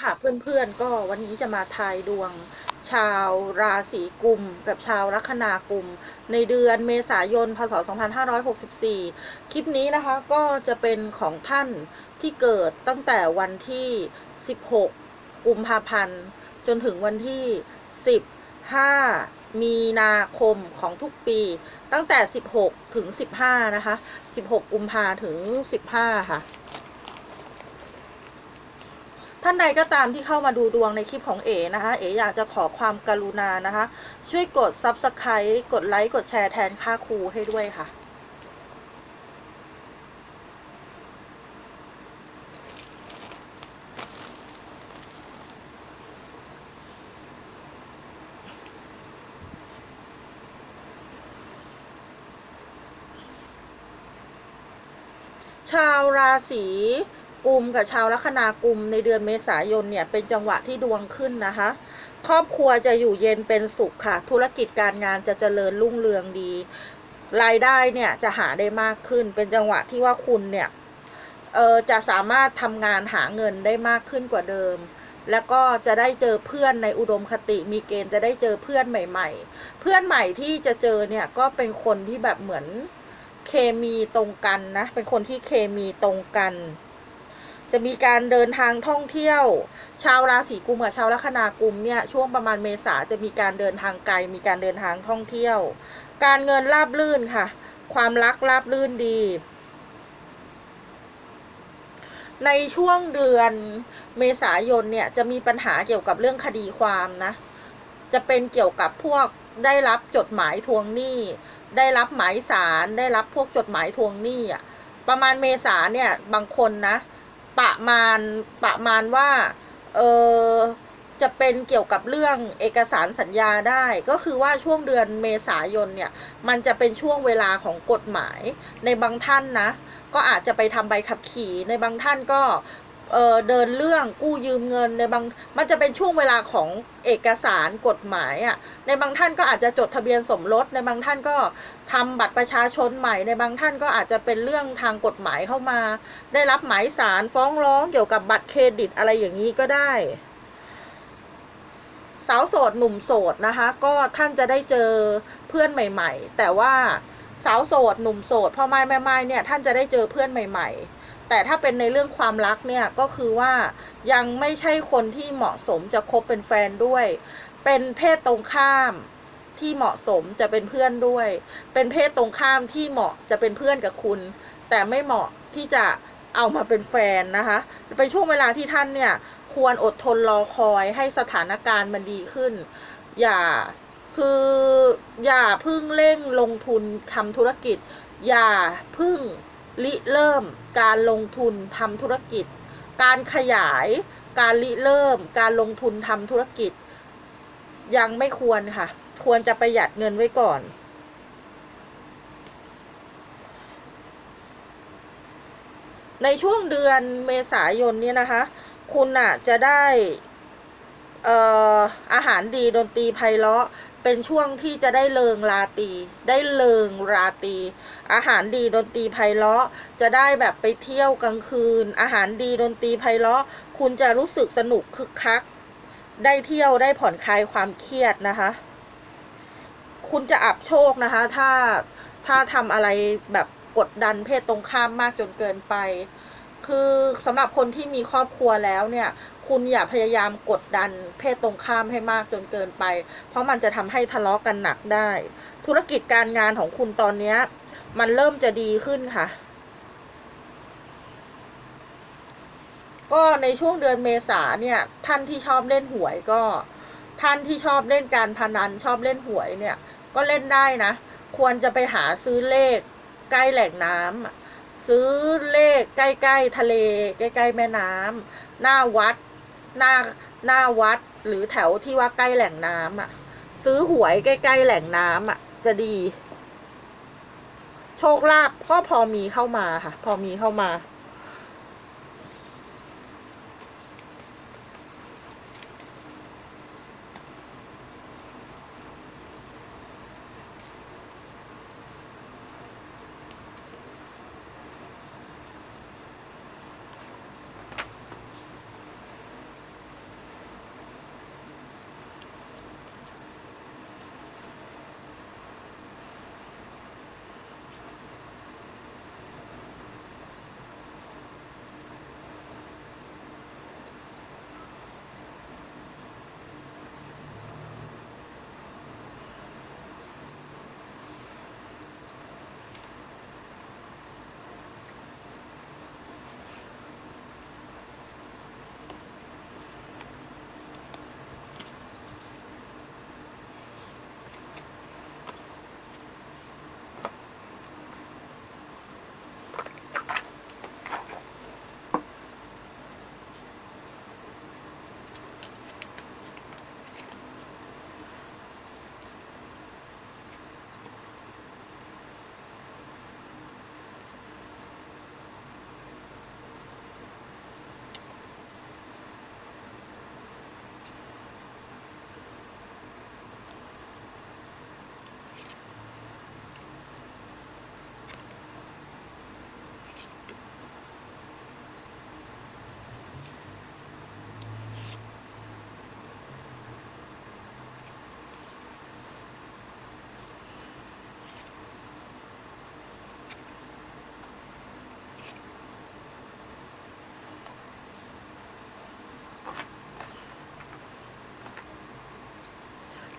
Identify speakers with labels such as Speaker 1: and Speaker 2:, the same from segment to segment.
Speaker 1: ค่ะเพื่อนๆก็วันนี้จะมาทายดวง ชาวราศีกุม กับชาวลัคนากุม ในเดือนเมษายนพศ 2564 คลิปนี้นะคะก็จะเป็นของท่านที่เกิดตั้งแต่วันที่ 16 กุมภาพันธ์ จนถึงวันที่ 15 มีนาคมของทุกปี ตั้งแต่ 16 ถึง 15 นะคะ 16 กุมภาถึง 15 ค่ะ ท่านใดก็ตามที่เข้ามาดูดวงในคลิปของเอ๋นะคะ เอ๋อยากจะขอความกรุณานะคะ ช่วยกด Subscribe กดไลค์กดแชร์แทนค่าครูให้ด้วยค่ะ ชาวราศี กุมกับชาวลัคนากุมในเดือนเมษายนเนี่ยเป็นจังหวะที่ดวงขึ้นนะคะ ครอบครัวจะอยู่เย็นเป็นสุขค่ะ ธุรกิจการงานจะเจริญรุ่งเรืองดี รายได้เนี่ยจะหาได้มากขึ้น เป็นจังหวะที่ว่าคุณเนี่ยเออจะสามารถทำงานหาเงินได้มากขึ้นกว่าเดิม แล้วก็จะได้เจอเพื่อนในอุดมคติ มีเกณฑ์จะได้เจอเพื่อนใหม่ ๆ เพื่อนใหม่ที่จะเจอเนี่ยก็เป็นคนที่แบบเหมือนเคมีตรงกันนะ เป็นคนที่เคมีตรงกัน จะมีการเดินทางท่องเที่ยว ชาวราศีกุมกับชาวลัคนากุมเนี่ยช่วงประมาณเมษาจะมีการเดินทางไกล มีการเดินทางท่องเที่ยว การเงินราบลื่นค่ะ ความรักราบลื่นดี ในช่วงเดือนเมษายนเนี่ยจะมีปัญหาเกี่ยวกับเรื่องคดีความนะ จะเป็นเกี่ยวกับพวกได้รับจดหมายทวงหนี้ ได้รับหมายสารได้รับพวกจดหมายทวงหนี้อะประมาณเมษาเนี่ยบางคนนะ ประมาณประมาณว่า เออจะเป็นเกี่ยวกับเรื่องเอกสารสัญญาได้ ก็คือว่าช่วงเดือนเมษายนเนี่ย มันจะเป็นช่วงเวลาของกฎหมายในบางท่านนะ ก็อาจจะไปทำใบขับขี่ในบางท่านก็ เเดินเรื่องกู้ยืมเงินในบางมันจะเป็นช่วงเวลาของเอกสารกฎหมายอะ่ะในบางท่านก็อาจจะจดทะเบียนสมรสในบางท่านก็ทำบัตรประชาชนใหม่ ในบางท่านก็อาจจะเป็นเรื่องทางกฎหมายเข้ามา ได้รับหมายสารฟ้องร้องเกี่ยวกับบัตรเครดิตอะไรอย่างนี้ก็ได้สาวโสดหนุ่มโสดนะคะ ก็ท่านจะได้เจอเพื่อนใหม่ ๆ แต่ว่าสาวโสดหนุ่มโสดพ่อไม้แม่ไม้เนี่ยท่านจะได้เจอเพื่อนใหม่ ๆ แต่ถ้าเป็นในเรื่องความรักเนี่ยก็คือว่ายังไม่ใช่คนที่เหมาะสมจะคบเป็นแฟนด้วย เป็นเพศตรงข้ามที่เหมาะสมจะเป็นเพื่อนด้วย เป็นเพศตรงข้ามที่เหมาะจะเป็นเพื่อนกับคุณ แต่ไม่เหมาะที่จะเอามาเป็นแฟนนะคะเป็นช่วงเวลาที่ท่านเนี่ยควรอดทนรอคอยให้สถานการณ์มันดีขึ้น อย่าคืออย่าพึ่งเร่งลงทุนทำธุรกิจ อย่าพึ่ง ริเริ่ม การลงทุนทำธุรกิจ การขยาย การริเริ่ม การลงทุนทำธุรกิจ ยังไม่ควรค่ะ ควรจะประหยัดเงินไว้ก่อน ในช่วงเดือนเมษายนนี่ยนะคะ คุณอะจะได้อออาหารดีดนตรีไพเราะ เป็นช่วงที่จะได้เลิงราตีได้เลิงราตีอาหารดีดนตรีไพเราะ จะได้แบบไปเที่ยวกลางคืน อาหารดีดนตรีไพเราะ คุณจะรู้สึกสนุกคึกคัก ได้เที่ยวได้ผ่อนคลายความเครียดนะคะ คุณจะอับโชคนะคะ ถ้าถ้าทำอะไรแบบกดดันเพศตรงข้ามมากจนเกินไป คือสำหรับคนที่มีครอบครัวแล้วเนี่ย คุณอย่าพยายามกดดันเพศตรงข้ามให้มากจนเกินไป เพราะมันจะทำให้ทะเลาะกันหนักได้ ธุรกิจการงานของคุณตอนเนี้ยมันเริ่มจะดีขึ้นค่ะ ก็ในช่วงเดือนเมษาเนี่ย ท่านที่ชอบเล่นหวยก็ ท่านที่ชอบเล่นการพนันชอบเล่นหวยเนี่ย ก็เล่นได้นะ ควรจะไปหาซื้อเลข ใกล้แหล่งน้ำซื้อเลขใกล้ ๆ ทะเล ใกล้ ๆ แม่น้ำหน้าวัด หน้าหน้าวัดหรือแถวที่ว่าใกล้แหล่งน้ำอะ ซื้อหวยใกล้ๆแหล่งน้ำอะ จะดี โชคลาภก็พอมีเข้ามาค่ะ พอมีเข้ามา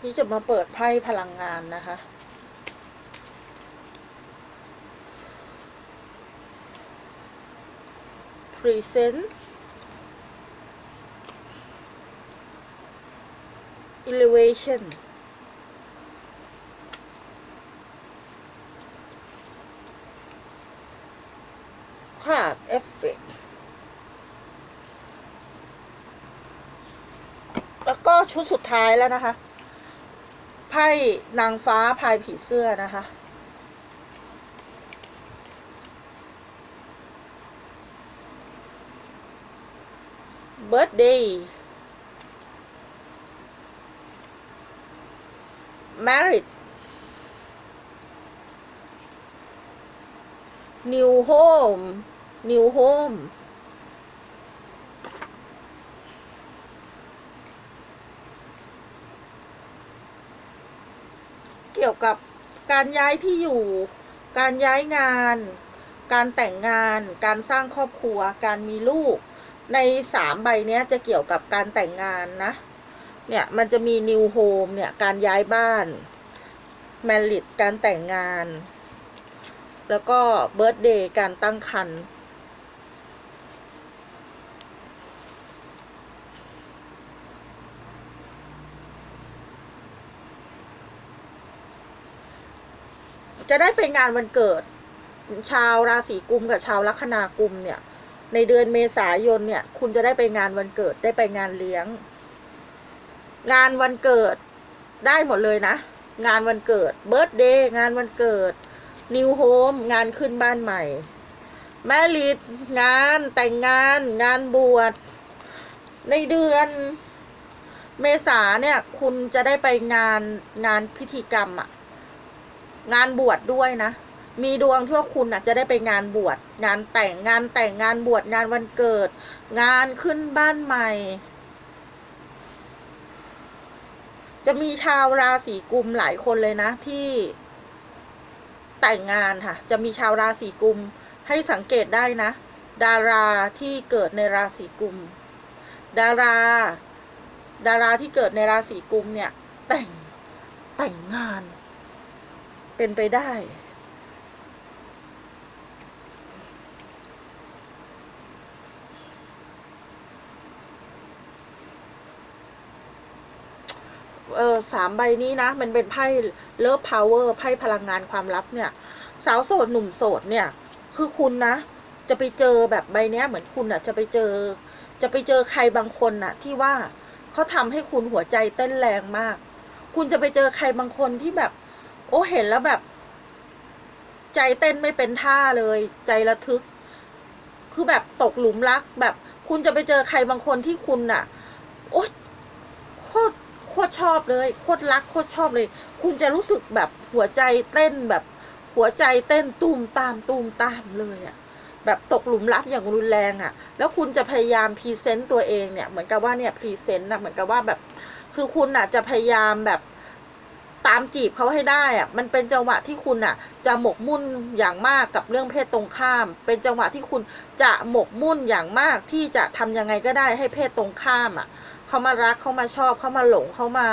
Speaker 1: นี่จะมาเปิดไพ่พลังงานนะคะ present elevation ขาดเอฟเฟกแล้วก็ชุดสุดท้ายแล้วนะคะ ไพ่นางฟ้าพายผีเสื้อนะคะ birthday married new home new home เกี่ยวกับ การย้ายที่อยู่ การย้ายงาน การแต่งงาน การสร้างครอบครัว การมีลูก ในสามใบเนี้ยจะเกี่ยวกับการแต่งงานนะ เนี่ยมันจะมี new home เนี่ยการย้ายบ้าน married การแต่งงาน แล้วก็ birthday การตั้งครรภ์ จะได้ไปงานวันเกิด ชาวราศีกุมกับชาวลัคนากุมเนี่ย ในเดือนเมษายนเนี่ย คุณจะได้ไปงานวันเกิดได้ไปงานเลี้ยง งานวันเกิดได้หมดเลยนะ งานวันเกิดเบิร์ d เดย์งานวันเกิดนิวโฮมงานขึ้นบ้านใหม่ แม่ลิดงานแต่งงาน งานบวชในเดือนเมษาเนี่ย คุณจะได้ไปงานงานพิธีกรรมอะ งานบวชดด้วยนะ มีดวงที่ว่าคุณอะ จะได้ไปงานบวช งานแต่งงานแต่งงานบวชงานวันเกิด งานขึ้นบ้านใหม่ จะมีชาวราศีกุมหลายคนเลยนะ ที่แต่งงานค่ะ จะมีชาวราศีกุมให้สังเกตได้นะ ดาราที่เกิดในราศีกุม ดารา ดาราที่เกิดในราศีกุมเนี่ย แต่งแต่งงาน เป็นไปได้ เออสามใบนี้นะ มันเป็นไพ่เลิฟพาวเวอร์ไพ่พลังงานความลับเนี่ย สาวโสดหนุ่มโสดเนี่ย คือคุณนะ จะไปเจอแบบใบเนี้ย เหมือนคุณอะ จะไปเจอ จะไปเจอใครบางคนน่ะ ที่ว่าเขาทำให้คุณหัวใจเต้นแรงมาก คุณจะไปเจอใครบางคนที่แบบ อ้เห็นแล้วแบบ ใจเต้นไม่เป็นท่าเลย ใจระทึก คือแบบตกหลุมรัก แบบคุณจะไปเจอใครบางคนที่คุณน่ะ โอ๊ยโคตรโคตรชอบเลยโคตรรักโคตรชอบเลย คุณจะรู้สึกแบบหัวใจเต้นแบบหัวใจเต้นตูมตามตูมตามเลยอะแบบตกหลุมรักอย่างรุนแรงอะแล้วคุณจะพยายามพรีเซนต์ตัวเองเนี่ย เหมือนกับว่าเนี่ยพรีเซนต์นะเหมือนกับว่าแบบ คือคุณอะจะพยายามแบบ ตามจีบเขาให้ได้อะมันเป็นจังหวะที่คุณอะจะหมกมุ่นอย่างมากกับเรื่องเพศตรงข้าม เป็นจังหวะที่คุณจะหมกมุ่นอย่างมากที่จะทำยังไงก็ได้ให้เพศตรงข้ามอะเขามารักเขามาชอบเขามาหลงเขามา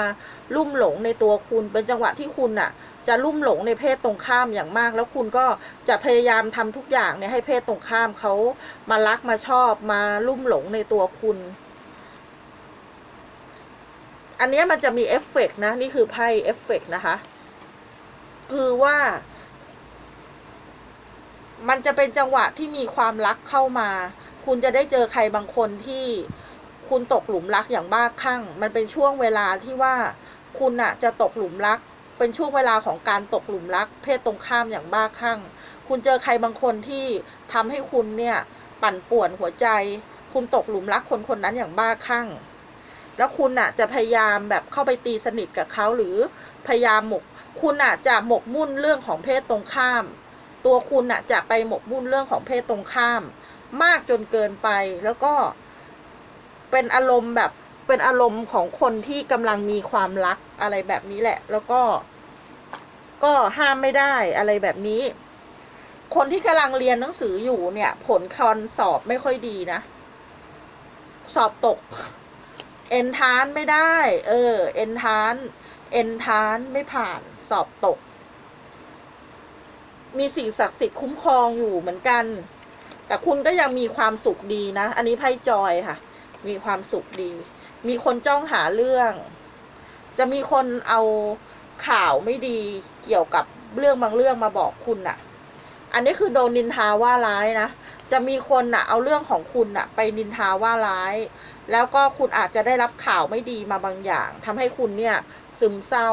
Speaker 1: ลุ่มหลงในตัวคุณ เป็นจังหวะที่คุณอะจะลุ่มหลงในเพศตรงข้ามอย่างมาก แล้วคุณก็จะพยายามทำทุกอย่างเนี่ยให้เพศตรงข้ามเขามารักมาชอบมาลุ่มหลงในตัวคุณ อันนี้มันจะมีเอฟเฟกต์นะ นี่คือไพ่เอฟเฟกต์นะคะ คือว่า มันจะเป็นจังหวะที่มีความรักเข้ามา คุณจะได้เจอใครบางคนที่คุณตกหลุมรักอย่างบ้าคลั่ง มันเป็นช่วงเวลาที่ว่าคุณอะจะตกหลุมรัก เป็นช่วงเวลาของการตกหลุมรัก เพศตรงข้ามอย่างบ้าคลั่ง คุณเจอใครบางคนที่ทำให้คุณเนี่ย ปั่นป่วนหัวใจ คุณตกหลุมรักคนคนนั้นอย่างบ้าคลั่ง แล้วคุณอะจะพยายามแบบเข้าไปตีสนิทกับเขาหรือพยายามหมก คุณอะจะหมกมุ่นเรื่องของเพศตรงข้าม ตัวคุณอะจะไปหมกมุ่นเรื่องของเพศตรงข้าม มากจนเกินไปแล้วก็ เป็นอารมณ์แบบเป็นอารมณ์ของคนที่กำลังมีความรักอะไรแบบนี้แหละ แล้วก็ ก็ห้ามไม่ได้อะไรแบบนี้ คนที่กำลังเรียนหนังสืออยู่เนี่ย ผลคอนสอบไม่ค่อยดีนะ สอบตก เอนทานไม่ได้ เออ เอนทานเพเอนทานไม่ผ่าน สอบตก มีสิ่งศักดิ์สิทธิ์คุ้มครองอยู่เหมือนกัน แต่คุณก็ยังมีความสุขดีนะ อันนี้ไพ่จอยค่ะ มีความสุขดี มีคนจ้องหาเรื่อง จะมีคนเอาข่าวไม่ดีเกี่ยวกับเรื่องบางเรื่องมาบอกคุณน่ะ อันนี้คือโดนนินทาว่าร้ายนะ จะมีคนน่ะเอาเรื่องของคุณน่ะไปนินทาว่าร้าย แล้วก็คุณอาจจะได้รับข่าวไม่ดีมาบางอย่างทำให้คุณเนี่ยซึมเศร้า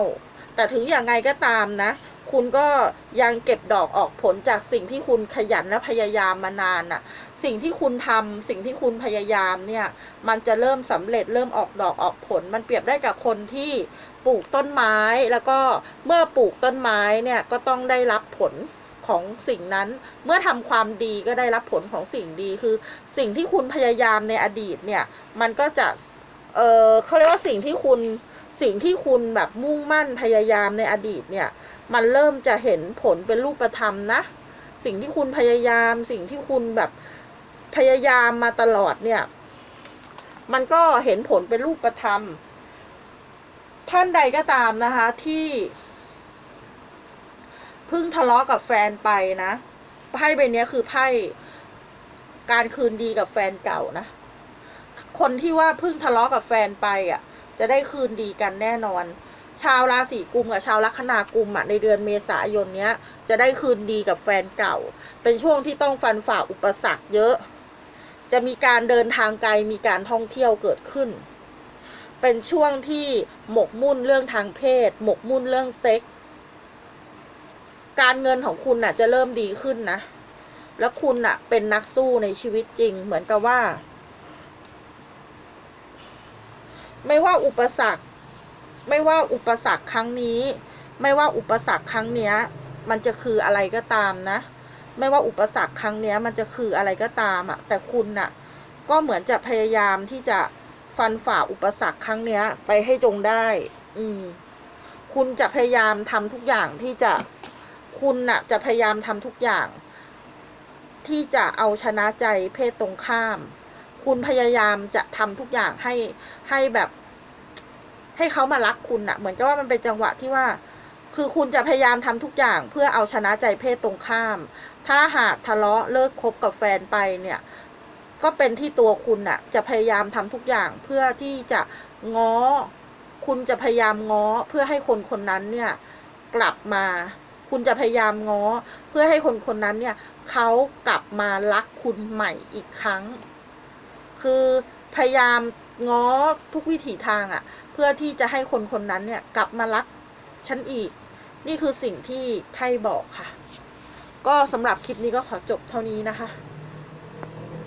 Speaker 1: แต่ถึงอย่างไงก็ตามนะ คุณก็ยังเก็บดอกออกผลจากสิ่งที่คุณขยันและพยายามมานานน่ะ สิ่งที่คุณทำสิ่งที่คุณพยายามเนี่ย มันจะเริ่มสำเร็จเริ่มออกดอกออกผล มันเปรียบได้กับคนที่ปลูกต้นไม้แล้วก็เมื่อปลูกต้นไม้เนี่ยก็ต้องได้รับผล ของสิ่งนั้น เมื่อทำความดีก็ได้รับผลของสิ่งดีคือ สิ่งที่คุณพยายามในอดีตเนี่ย มันก็จะ เออเขาเรียกว่าสิ่งที่คุณสิ่งที่คุณแบบมุ่งมั่นพยายามในอดีตเนี่ย มันเริ่มจะเห็นผลเป็นรูปธรรมนะ สิ่งที่คุณพยายาม สิ่งที่คุณแบบพยายามมาตลอดเนี่ย มันก็เห็นผลเป็นรูปธรรมท่านใดก็ตามนะคะที่ เพิ่งทะเลาะกับแฟนไปนะไพ่ใบนี้คือไพ่การคืนดีกับแฟนเก่านะ คนที่ว่าเพิ่งทะเลาะกับแฟนไปอะ จะได้คืนดีกันแน่นอน ชาวราศีกุมกับชาวลัคนากุมอะในเดือนเมษายนเนี้ย จะได้คืนดีกับแฟนเก่า เป็นช่วงที่ต้องฟันฝ่าอุปสรรคเยอะ จะมีการเดินทางไกลมีการท่องเที่ยวเกิดขึ้น เป็นช่วงที่หมกมุ่นเรื่องทางเพศ หมกมุ่นเรื่องเซ็กส์ การเงินของคุณน่ะ จะเริ่มดีขึ้นนะ แล้วคุณน่ะ เป็นนักสู้ในชีวิตจริง เหมือนกับว่า ไม่ว่าอุปสรรค ไม่ว่าอุปสรรคครั้งนี้ ไม่ว่าอุปสรรคครั้งเนี้ย มันจะคืออะไรก็ตามนะ ไม่ว่าอุปสรรคครั้งเนี้ย มันจะคืออะไรก็ตามอะ่ะ แต่คุณน่ะ ก็เหมือนจะพยายามที่จะฟันฝ่าอุปสรรคครั้งเนี้ย ไปให้จงได้ อืม คุณจะพยายามทำทุกอย่างที่จะ คุณน่ะจะพยายามทำทุกอย่าง ที่จะเอาชนะใจเพศตรงข้าม คุณพยายามจะทำทุกอย่างให้ให้แบบ ให้เขามารักคุณน่ะ เหมือนกับว่ามันเป็นจังหวะที่ว่า คือคุณจะพยายามทำทุกอย่างเพื่อเอาชนะใจเพศตรงข้าม ถ้าหากทะเลาะเลิกคบกับแฟนไปเนี่ย ก็เป็นที่ตัวคุณน่ะ จะพยายามทำทุกอย่างเพื่อที่จะง้อคุณจะพยายามง้อเพื่อให้คนคนนั้นเนี่ย กลับมา คุณจะพยายามง้อ เพื่อให้คนคนนั้นเนี่ยเขากลับมารักคุณใหม่อีกครั้ง คือพยายามง้อทุกวิถีทางอะ่ะ เพื่อที่จะให้คนคนนั้นเนี่ยกลับมารักฉันอีก นี่คือสิ่งที่ไพ่บอกค่ะ ก็สำหรับคลิปนี้ก็ขอจบเท่านี้นะคะ